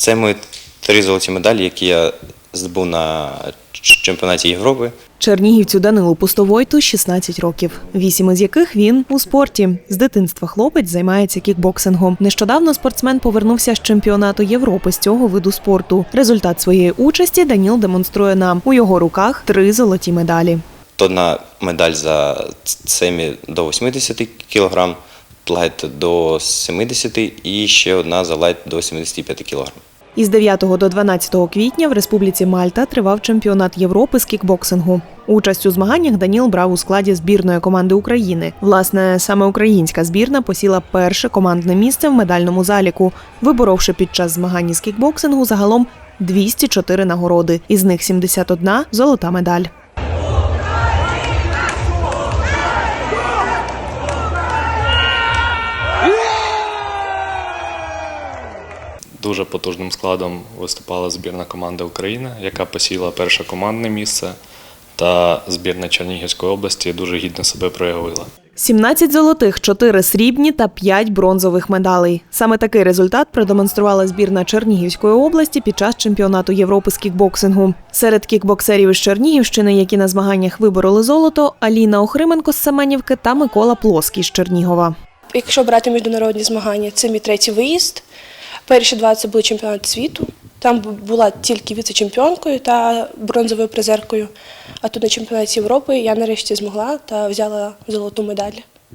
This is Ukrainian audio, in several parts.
Це мої три золоті медалі, які я здобув на чемпіонаті Європи. Чернігівцю Данилу Пустовойту 16 років, вісім із яких він у спорті. З дитинства хлопець займається кікбоксингом. Нещодавно спортсмен повернувся з чемпіонату Європи з цього виду спорту. Результат своєї участі Даніл демонструє нам. У його руках три золоті медалі. Одна медаль за семі до 80 кг, лайт до 70 і ще одна за лайт до 75 кг. Із 9 до 12 квітня в Республіці Мальта тривав чемпіонат Європи з кікбоксингу. Участь у змаганнях Даніл брав у складі збірної команди України. Власне, саме українська збірна посіла перше командне місце в медальному заліку, виборовши під час змагань з кікбоксингу загалом 204 нагороди, із них 71 – золота медаль. Дуже потужним складом виступала збірна команда України, яка посіла перше командне місце, та збірна Чернігівської області дуже гідно себе проявила. 17 золотих, 4 срібні та 5 бронзових медалей. Саме такий результат продемонструвала збірна Чернігівської області під час чемпіонату Європи з кікбоксингу. Серед кікбоксерів із Чернігівщини, які на змаганнях вибороли золото, Аліна Охрименко з Семенівки та Микола Плоский з Чернігова. Якщо брати міжнародні змагання, це мій третій виїзд. Перші два це були чемпіонат світу. Там була тільки віце-чемпіонкою та бронзовою призеркою. А тут на чемпіонаті Європи я нарешті змогла та взяла золоту медаль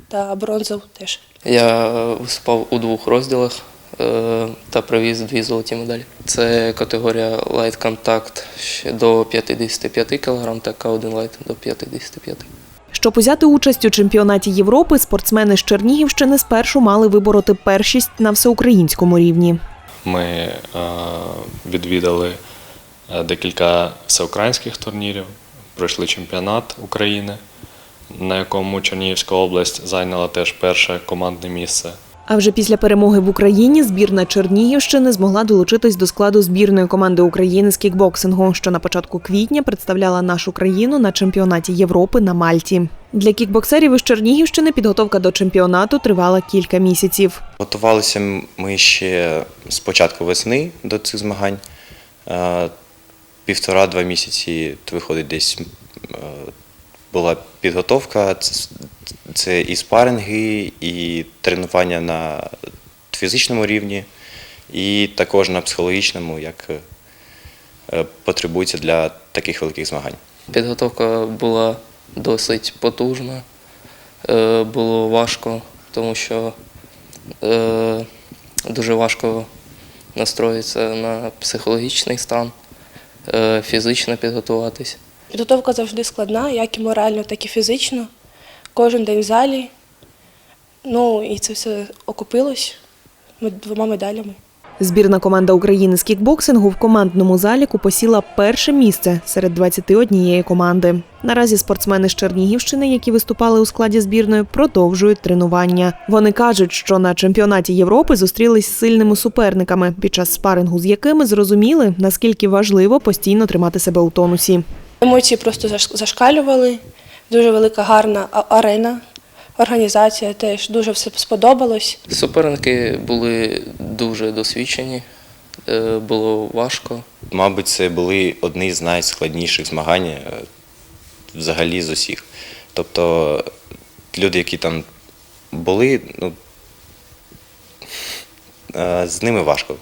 та бронзову теж. Я виступав у двох розділах е, та привіз дві золоті медалі. Це категорія Light Contact до 55 кг та К1 Light до 55 Щоб узяти участь у чемпіонаті Європи, спортсмени з Чернігівщини спершу мали вибороти першість на всеукраїнському рівні. Ми е, відвідали е, декілька всеукраїнських турнірів, пройшли чемпіонат України, на якому Чернігівська область зайняла теж перше командне місце. А вже після перемоги в Україні збірна Чернігівщини змогла долучитись до складу збірної команди України з кікбоксингу, що на початку квітня представляла нашу країну на чемпіонаті Європи на Мальті. Для кікбоксерів із Чернігівщини підготовка до чемпіонату тривала кілька місяців. Готувалися ми ще з початку весни до цих змагань. Е, Півтора-два місяці, виходить, десь е, була підготовка. Це- і спаринги, і тренування на фізичному рівні, і також на психологічному, як е, потребується для таких великих змагань. Підготовка була досить потужна, е, було важко, тому що е, дуже важко настроїтися на психологічний стан, фізично підготуватись. Підготовка завжди складна, як і морально, так і фізично. Кожен день в залі. Ну і це все окупилось двома медалями. Збірна команда України з кікбоксингу в командному заліку посіла перше місце серед 21 команди. Наразі спортсмени з Чернігівщини, які виступали у складі збірної, продовжують тренування. Вони кажуть, що на чемпіонаті Європи зустрілись з сильними суперниками, під час спарингу з якими зрозуміли, наскільки важливо постійно тримати себе у тонусі. Емоції просто заш- зашкалювали. Дуже велика гарна арена, організація теж дуже все сподобалось. Суперники були дуже досвідчені, е, було важко. Мабуть, це були одні з найскладніших змагань е, взагалі з усіх. Тобто люди, які там були, ну, е, з ними важко.